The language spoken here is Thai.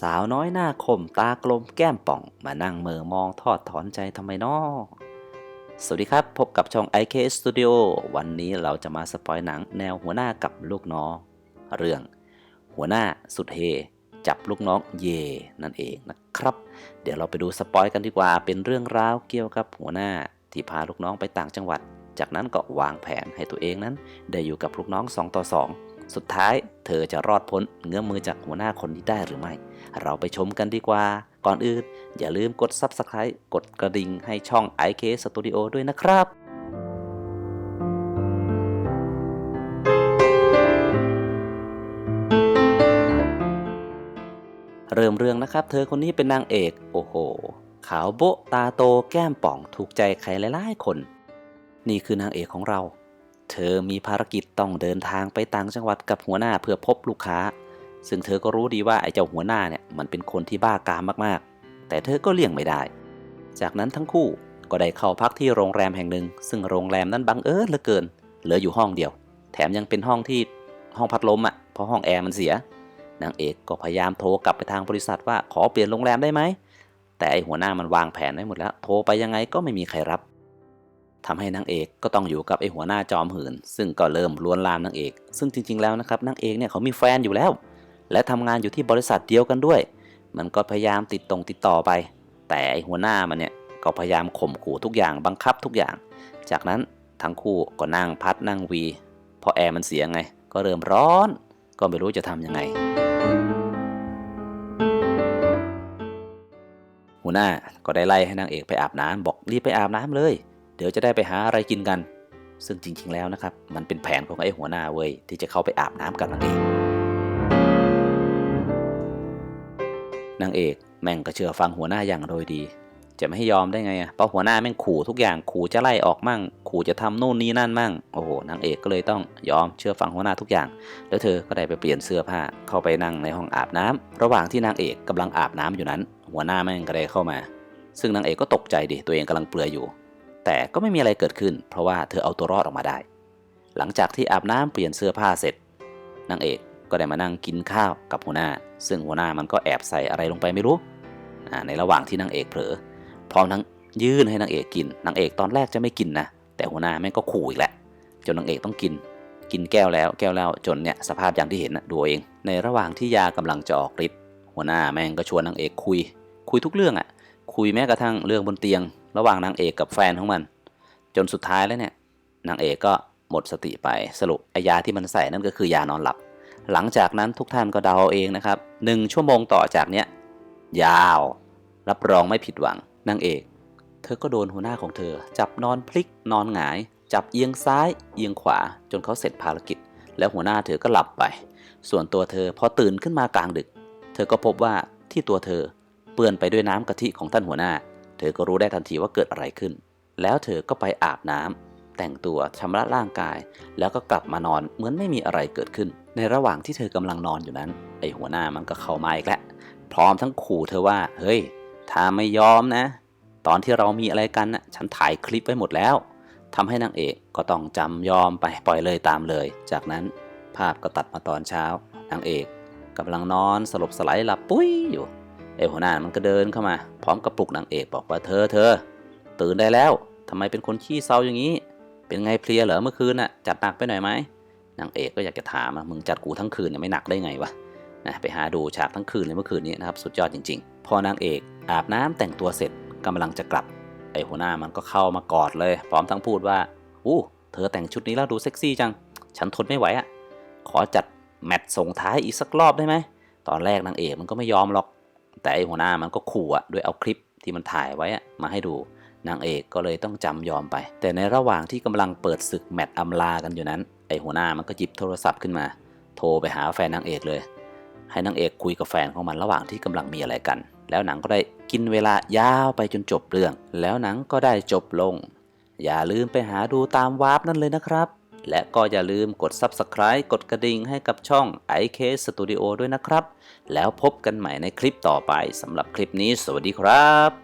สาวน้อยหน้าคมตากลมแก้มป่อง มานั่งเมอมองทอดถอนใจทำไมนอสวัสดีครับ พบกับช่อง IK Studio วันนี้เราจะมาสปอยหนังแนวหัวหน้ากับลูกน้อง เรื่อง หัวหน้าสุดเฮ จับลูกน้องเย นั่นเองนะครับ เดี๋ยวเราไปดูสปอยกันดีกว่าเป็นเรื่องราวเกี่ยวกับหัวหน้าที่พาลูกน้องไปต่างจังหวัด จากนั้นก็วางแผนให้ตัวเองนั้น ได้อยู่กับลูกน้อง 2 ต่อ 2 สุดท้ายเธอจะรอดพ้นเงื้อมือจากหัวหน้าคนนี้ได้หรือไม่ เราไปชมกันดีกว่า ก่อนอื่น อย่าลืมกด Subscribe กดกระดิ่งให้ช่อง IK Studio ด้วยนะครับเริ่มเรื่องนะครับ เธอคนนี้เป็นนางเอก โอ้โห ขาวโบะตาโตแก้มป่องถูกใจใครหลายๆคน นี่คือนางเอกของเรา เธอมีภารกิจต้องเดินทางไปต่างจังหวัดกับหัวหน้าเพื่อพบลูกค้า ซึ่งเธอก็รู้ดีว่าไอ้เจ้าหัวหน้าเนี่ยมันเป็นคนที่บ้ากามมากๆ แต่เธอก็เลี่ยงไม่ได้ จากนั้นทั้งคู่ก็ได้เข้าพักที่โรงแรมแห่งหนึ่ง ซึ่งโรงแรมนั้นบังเอิญเหลือเกิน เหลืออยู่ห้องเดียว แถมยังเป็นห้องที่ห้องพัดลมอะ่ะเพราะห้องแอร์มันเสียนางเอกก็พยายามโทรกลับไปทางบริษัทว่าขอเปลี่ยนโรงแรมได้ไหมแต่ไอหัวหน้ามันวางแผนไว้หมดแล้ว โทรไปยังไงก็ไม่มีใครรับ ทำให้นางเอกก็ต้องอยู่กับไอหัวหน้าจอมหืน ซึ่งก็เริ่มลวนลามนางเอก ซึ่งจริง ๆ แล้วนะครับนางเอกเนี่ยเขามีแฟนอยู่แล้ว และทำงานอยู่ที่บริษัทเดียวกันด้วย มันก็พยายามติดตรงติดต่อไป แต่ไอหัวหน้ามันเนี่ยก็พยายามข่มขู่ทุกอย่างบังคับทุกอย่าง จากนั้นทั้งคู่ก็นั่งพัดนั่งวี พอแอร์มันเสียไง ก็เริ่มร้อน ก็ไม่รู้จะทำยังไง หัวหน้าก็ได้ไล่ให้นางเอกไปอาบน้ำบอกรีบไปอาบน้ำเลย เดี๋ยวจะได้ไปหาอะไรกินกัน ซึ่งจริง ๆ แล้วนะครับ มันเป็นแผนของไอ้หัวหน้าเว้ยที่จะเข้าไปอาบน้ำกับนางเอกนางเอกแม่งก็เชื่อฟังหัวหน้าอย่างโดยดี จะไม่ให้ยอมได้ไงอะเพราะหัวหน้าแม่งขู่ทุกอย่างขู่จะไล่ออกมั่ง ขู่จะทำนู่นนี่นั่นมั่งโอ้โหนางเอกก็เลยต้องยอมเชื่อฟังหัวหน้าทุกอย่าง แล้วเธอก็ได้ไปเปลี่ยนเสื้อผ้าเข้าไปนั่งในห้องอาบน้ำระหว่างที่นางเอกกำลังอาบน้ำอยู่นั้น หัวหน้าแม่งก็ได้เข้ามา ซึ่งนางเอกก็ตกใจดิตัวเองกำลังเปลือยอยู่ แต่ก็ไม่มีอะไรเกิดขึ้น เพราะว่าเธอเอาตัวรอดออกมาได้ หลังจากที่อาบน้ำเปลี่ยนเสื้อผ้าเสร็จนางเอกก็ได้มานั่งกินข้าวกับหัวหน้า ซึ่งหัวหน้ามันก็แอบใส่อะไรลงไปไม่รู้ ในระหว่างที่นางเอกเผลอ พร้อมทั้งยื่นให้นางเอกกิน นางเอกตอนแรกจะไม่กินนะ แต่หัวหน้าแม่งก็ขู่อีกแหละ จนนางเอกต้องกิน กินแก้วแล้ว แก้วแล้ว จนเนี่ยสภาพอย่างที่เห็นนะดูเอง ในระหว่างที่ยากำลังจะออกฤทธิ์ หัวหน้าแม่งก็ชวนนางเอกคุย คุยทุกเรื่องอะ่ะ คุยแม้กระทั่งเรื่องบนเตียง ระหว่างนางเอกกับแฟนของมัน จนสุดท้ายแล้วเนี่ยนางเอกก็หมดสติไปสรุปไอยาที่มันใส่นั่นก็คือยานอนหลับ หลังจากนั้นทุกท่านก็เดาเอาเองนะครับหนึ่งชั่วโมงต่อจากเนี้ยยาว รับรองไม่ผิดหวังนางเอก เธอก็โดนหัวหน้าของเธอ จับนอนพลิกนอนหงาย จับเอียงซ้ายเอียงขวา จนเขาเสร็จภารกิจ แล้วหัวหน้าเธอก็หลับไป ส่วนตัวเธอพอตื่นขึ้นมากลางดึก เธอก็พบว่าที่ตัวเธอเปื้อนไปด้วยน้ำกะทิของท่านหัวหน้า ธอก็รู้ได้ทันทีว่าเกิดอะไรขึ้น แล้วเธอก็ไปอาบน้ำแต่งตัวชำระร่างกาย แล้วก็กลับมานอนเหมือนไม่มีอะไรเกิดขึ้น ในระหว่างที่เธอกำลังนอนอยู่นั้น ไอหัวหน้ามันก็เข้ามาอีกแล้วพร้อมทั้งขู่เธอว่า เฮ้ย ถ้าไม่ยอมนะ ตอนที่เรามีอะไรกันน่ะฉันถ่ายคลิปไว้หมดแล้วทำให้นางเอกก็ต้องจำยอมไปปล่อยเลยตามเลย จากนั้นภาพก็ตัดมาตอนเช้า นางเอกกำลังนอนสลบสลายหลับปุ้ยอยู่ ไอ้หัวหน้ามันก็เดินเข้ามา พร้อมกับปลุกนางเอกบอกว่าเธอเธอ ตื่นได้แล้วทำไมเป็นคนขี้เศร้าอย่างนี้ เป็นไงเพลียเหรอเมื่อคืนน่ะจัดหนักไปหน่อยไหมนางเอกก็อยากจะถามอะมึงจัดกูทั้งคืนเนี่ยไม่หนักได้ไงวะนะไปหาดูฉากทั้งคืนเลยเมื่อคืนนี้นะครับสุดยอดจริง ๆ พอนางเอกอาบน้ำแต่งตัวเสร็จกำลังจะกลับ ไอ้หัวหน้ามันก็เข้ามากอดเลย พร้อมทั้งพูดว่าอู้เธอแต่งชุดนี้แล้วดูเซ็กซี่จัง ฉันทนไม่ไหวอะขอจัดแมตช์ส่งท้ายอีกสักรอบได้ไหมตอนแรกนางเอกมันก็ไม่ยอมหรอก แต่ไอหัวหน้ามันก็ขู่อะด้วยเอาคลิปที่มันถ่ายไว้มาให้ดูนางเอกก็เลยต้องจำยอมไป แต่ในระหว่างที่กำลังเปิดศึกแมตช์อำลากันอยู่นั้น ไอหัวหน้ามันก็หยิบโทรศัพท์ขึ้นมา โทรไปหาแฟนนางเอกเลย ให้นางเอกคุยกับแฟนของมันระหว่างที่กำลังมีอะไรกัน แล้วหนังก็ได้กินเวลายาวไปจนจบเรื่อง แล้วหนังก็ได้จบลง อย่าลืมไปหาดูตามวาร์ปนั่นเลยนะครับ และก็อย่าลืมกด Subscribe กดกระดิ่งให้กับช่อง IK Studio ด้วยนะครับ แล้วพบกันใหม่ในคลิปต่อไปสำหรับคลิปนี้ สวัสดีครับ